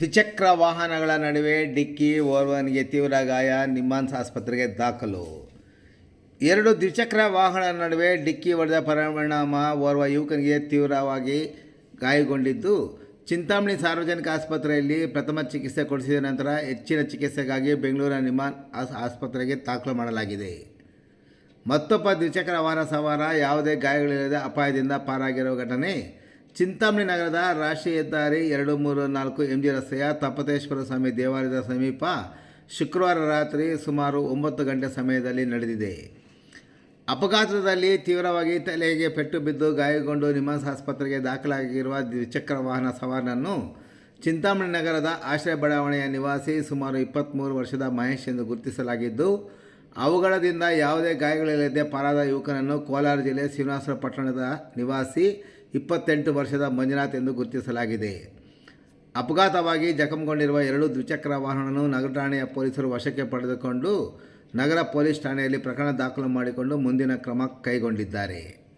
ದ್ವಿಚಕ್ರ ವಾಹನಗಳ ನಡುವೆ ಡಿಕ್ಕಿ ಓರ್ವನಿಗೆ ತೀವ್ರ ಗಾಯ, ನಿಮ್ಮಾನ್ಸ್ ಆಸ್ಪತ್ರೆಗೆ ದಾಖಲು. ಎರಡು ದ್ವಿಚಕ್ರ ವಾಹನ ನಡುವೆ ಡಿಕ್ಕಿ ಹೊಡೆದ ಪರಿಣಾಮ ಓರ್ವ ಯುವಕನಿಗೆ ತೀವ್ರವಾಗಿ ಗಾಯಗೊಂಡಿದ್ದು. ಚಿಂತಾಮಣಿ ಸಾರ್ವಜನಿಕ ಆಸ್ಪತ್ರೆಯಲ್ಲಿ ಪ್ರಥಮ ಚಿಕಿತ್ಸೆ ಕೊಡಿಸಿದ ನಂತರ ಹೆಚ್ಚಿನ ಚಿಕಿತ್ಸೆಗಾಗಿ ಬೆಂಗಳೂರಿನ ನಿಮ್ಮಾನ್ ಆಸ್- ಆಸ್ಪತ್ರೆಗೆ ದಾಖಲು ಮಾಡಲಾಗಿದೆ. ಮತ್ತೊಬ್ಬ ದ್ವಿಚಕ್ರ ವಾಹನ ಸವಾರ ಯಾವುದೇ ಗಾಯಗಳಿಲ್ಲದೆ ಅಪಾಯದಿಂದ ಪಾರಾಗಿರುವ ಘಟನೆ. ಚಿಂತಾಮಣಿ ನಗರದ ರಾಷ್ಟ್ರೀಯ ಹೆದ್ದಾರಿ ಎರಡು, ಮೂರು, ನಾಲ್ಕು ಎಂ ಜಿ ರಸ್ತೆಯ ತಪ್ಪತೇಶ್ವರ ಸ್ವಾಮಿ ದೇವಾಲಯದ ಸಮೀಪ ಶುಕ್ರವಾರ ರಾತ್ರಿ ಸುಮಾರು ಒಂಬತ್ತು ಗಂಟೆ ಸಮಯದಲ್ಲಿ ನಡೆದಿದೆ. ಅಪಘಾತದಲ್ಲಿ ತೀವ್ರವಾಗಿ ತಲೆಗೆ ಪೆಟ್ಟು ಬಿದ್ದು ಗಾಯಗೊಂಡು ನಿಮ್ಮಾನ್ಸ್ ಆಸ್ಪತ್ರೆಗೆ ದಾಖಲಾಗಿರುವ ದ್ವಿಚಕ್ರ ವಾಹನ ಸವಾರನನ್ನು ಚಿಂತಾಮಣಿ ನಗರದ ಆಶ್ರಯ ಬಡಾವಣೆಯ ನಿವಾಸಿ ಸುಮಾರು ಇಪ್ಪತ್ತ್ಮೂರು ವರ್ಷದ ಮಹೇಶ್ ಎಂದು ಗುರುತಿಸಲಾಗಿದ್ದು ಅವುಗಳದಿಂದ ಯಾವುದೇ ಗಾಯಗಳಿಲ್ಲದೆ ಪಾರಾದ ಯುವಕನನ್ನು ಕೋಲಾರ ಜಿಲ್ಲೆ ಶ್ರೀನಿವಾಸಪುರ ಪಟ್ಟಣದ ನಿವಾಸಿ ಇಪ್ಪತ್ತೆಂಟು ವರ್ಷದ ಮಂಜುನಾಥ್ ಎಂದು ಗುರುತಿಸಲಾಗಿದೆ. ಅಪಘಾತವಾಗಿ ಜಖಂಗೊಂಡಿರುವ ಎರಡು ದ್ವಿಚಕ್ರ ವಾಹನವನ್ನು ನಗರ ಠಾಣೆಯ ಪೊಲೀಸರು ವಶಕ್ಕೆ ಪಡೆದುಕೊಂಡು ನಗರ ಪೊಲೀಸ್ ಠಾಣೆಯಲ್ಲಿ ಪ್ರಕರಣ ದಾಖಲು ಮಾಡಿಕೊಂಡು ಮುಂದಿನ ಕ್ರಮ ಕೈಗೊಂಡಿದ್ದಾರೆ.